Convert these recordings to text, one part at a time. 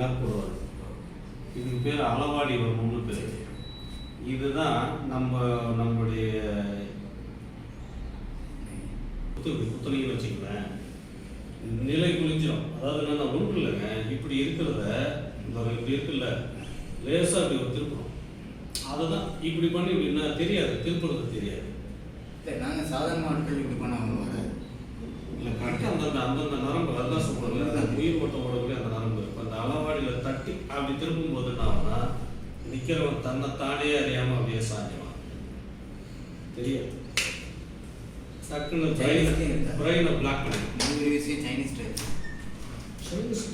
Lock போடுவார் இதுக்கு பேர் அளவாடி வரும்னு பேர். இதுதான் நம்ம நம்மளுடைய குத்து குத்துனீங்கன்னு வச்சுங்களேன் நிலை குளிஞ்சிடும் அதாவது என்னன்னா ஒன்றும் இல்லைங்க. இப்படி இருக்கிறத இப்படி இருக்குல்ல லேசாக இப்படி ஒரு திருப்பணும். அதை தான் இப்படி பண்ணி இப்படின்னா தெரியாது. திருப்புறது தெரியாது. இல்லை நாங்கள் சாதாரண ஆட்கள் இப்படி பண்ண இல்லை கரெக்டாக அந்தந்த அந்தந்த தட்டி அப்படி திருப்பும் போது என்ன நிற்கிறவன் தன்னை தானே அறியாமல் அப்படியே சாஞ்சிடுவான் தெரியாது. டக்குன்னு பிரெயினை பிளாக் பண்ணி சைனீஸ் டைப் சைனீஸ்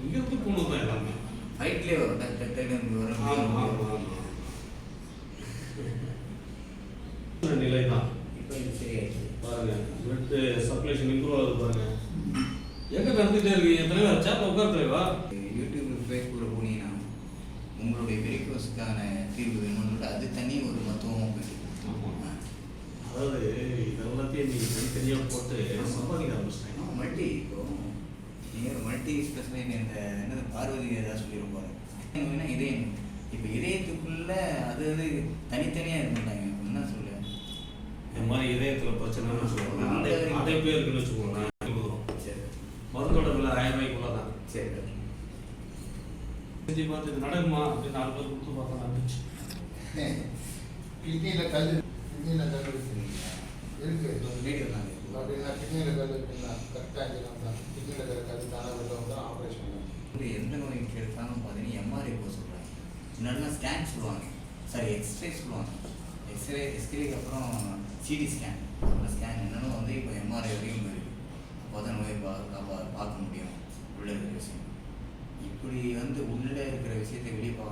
இங்கிருந்து போனது தான் எல்லாமே ஃபைட்லேயே வரும் டக் டக் டக்குன்னு வரும் ஆமாம் ஆமாம் நிலை தான் பாருங்க பிளட் சர்க்குலேஷன் இம்ப்ரூவ் ஆகுது பாருங்க. எங்க நடந்துட்டே இருக்கீங்க? தலைவா சேப்ப உட்கார் தலைவா வெரிகோஸுக்கான தீர்வு வேணும்னு அது தனி ஒரு மருத்துவமும் போயிட்டு. அதாவது இதெல்லாத்தையும் நீங்க தனித்தனியாக போட்டு சம்பாதிக்க ஆரம்பிச்சிட்டீங்க. மல்டி இப்போ நீங்கள் மல்டி ஸ்பெஷலைன் இந்த என்னது பார்வதி ஏதாவது சொல்லியிருப்பாரு. வேணா இதயம் இப்போ இதயத்துக்குள்ள அது அது தனித்தனியாக இருக்க மாட்டாங்க. என்ன சொல்ல? இந்த மாதிரி இதயத்துல பிரச்சனைன்னு சொல்லுவாங்க அதே அதே பேருக்குன்னு வச்சுக்கோங்க சரி மருந்தோட விலை ஆயிரம் ரூபாய்க்குள்ள தான் சரி செஞ்சு பார்த்து இது நடக்குமா அப்படின்னு நாலு பேர் கொடுத்து பார்த்தா நடந்துச்சு. கிட்னியில் கல் கிட்னியில் கல் இருக்குங்களா இருக்கு. அப்படின்னா கிட்னியில் கல் இருக்குங்களா கரெக்டாக இருக்கலாம் கிட்னியில் இருக்கிற கல் தானே வெளில வந்து ஆப்ரேஷன் பண்ணுவோம் எந்த நோய்க்கு எடுத்தாலும் பார்த்தீங்கன்னா எம்ஆர்ஐ போக சொல்கிறாங்க முன்னாடிலாம் ஸ்கேன் சொல்லுவாங்க. சாரி எக்ஸ்ரே சொல்லுவாங்க. எக்ஸ்ரே எக்ஸ்ரேக்கு அப்புறம் சிடி ஸ்கேன் ஸ்கேன் என்னென்னு வந்து இப்போ எம்ஆர்ஐ வரைக்கும் போயிருக்கு அப்போ தான் நோயை பா காப்பா- பார்க்க முடியும் உள்ளே இருக்கிற விஷயம் இப்படி வந்து உள்ளே இருக்கிற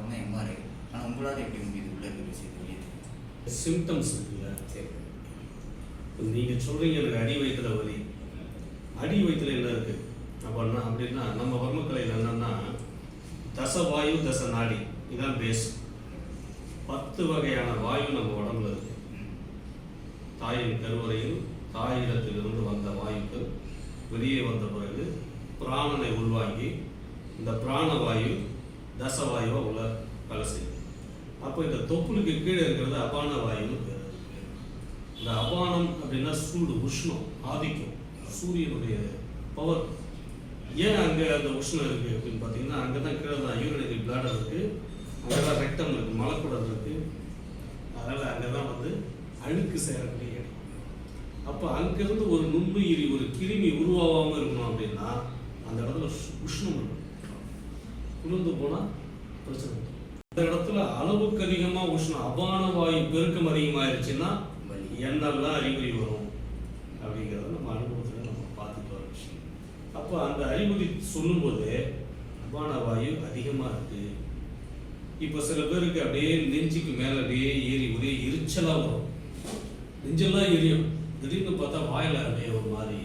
விஷயத்தை வெளியே எம்ஆர்ஐ ஆனால் உங்களால் எப்படி முடியுது? உள்ள இருக்கிற விஷயத்தை வெளியே தெரியுது? சிம்டம்ஸ் இருக்குல்ல? சரி. நீங்க சொல்றீங்க எனக்கு அடி வயிற்றுல வலி. அடி வயிற்றுல என்ன இருக்குது அப்படின்னா அப்படின்னா நம்ம வர்மக்கலையில் என்னன்னா தச வாயு தச நாடி. இதான் பேஸ் பத்து வகையான வாயு நம்ம உடம்புல இருக்கு. தாயின் கருவறையில் தாயிடத்திலிருந்து வந்த வாயுக்கள் வெளியே வந்த பிறகு பிராணனை உள்வாங்கி இந்த பிராண வாயு தசவாயுவாக உள்ள வேலை செய்யும் அப்போ இந்த தொப்புளுக்கு கீழே இருக்கிறது அபான வாயுன்னு பேர். இந்த அபானம் அப்படின்னா சூடு உஷ்ணம் ஆதிக்கம். சூரியனுடைய பவர் ஏன் அங்கே அந்த உஷ்ணம் இருக்குது அப்படின்னு பார்த்தீங்கன்னா அங்கே தான் கீழே தான் யூரினரி பிளாடர் இருக்குது அங்கே தான் ரெக்டம் இருக்குது மலக்குடல் இருக்குது அதனால் அங்கே தான் வந்து அழுக்கு சேரக்கூடிய இடம். அப்போ அங்கேருந்து ஒரு நுண் ஒரு கிருமி உருவாகாமல் இருக்கணும் அப்படின்னா அந்த இடத்துல சு- உஷ்ணம் இருக்கும் குளிர்ந்து போனால் பிரச்சனை இந்த இடத்துல அளவுக்கு அதிகமாக உஷ்ணம் அபான வாயு பெருக்கம் அதிகமாயிருச்சுன்னா என்னெல்லாம் அறிகுறி வரும் அப்படிங்கிறத நம்ம அனுபவத்தில் நம்ம பார்த்துட்டு வர விஷயம். அப்போ அந்த அறிகுறி சொல்லும்போது அபான வாயு அதிகமாக இருக்குது இப்போ சில பேருக்கு அப்படியே நெஞ்சுக்கு மேலே அப்படியே ஏறி ஒரே எரிச்சலாக வரும். நெஞ்செல்லாம் எரியும். திடீர்னு பார்த்தா வாயில் அப்படியே ஒரு மாதிரி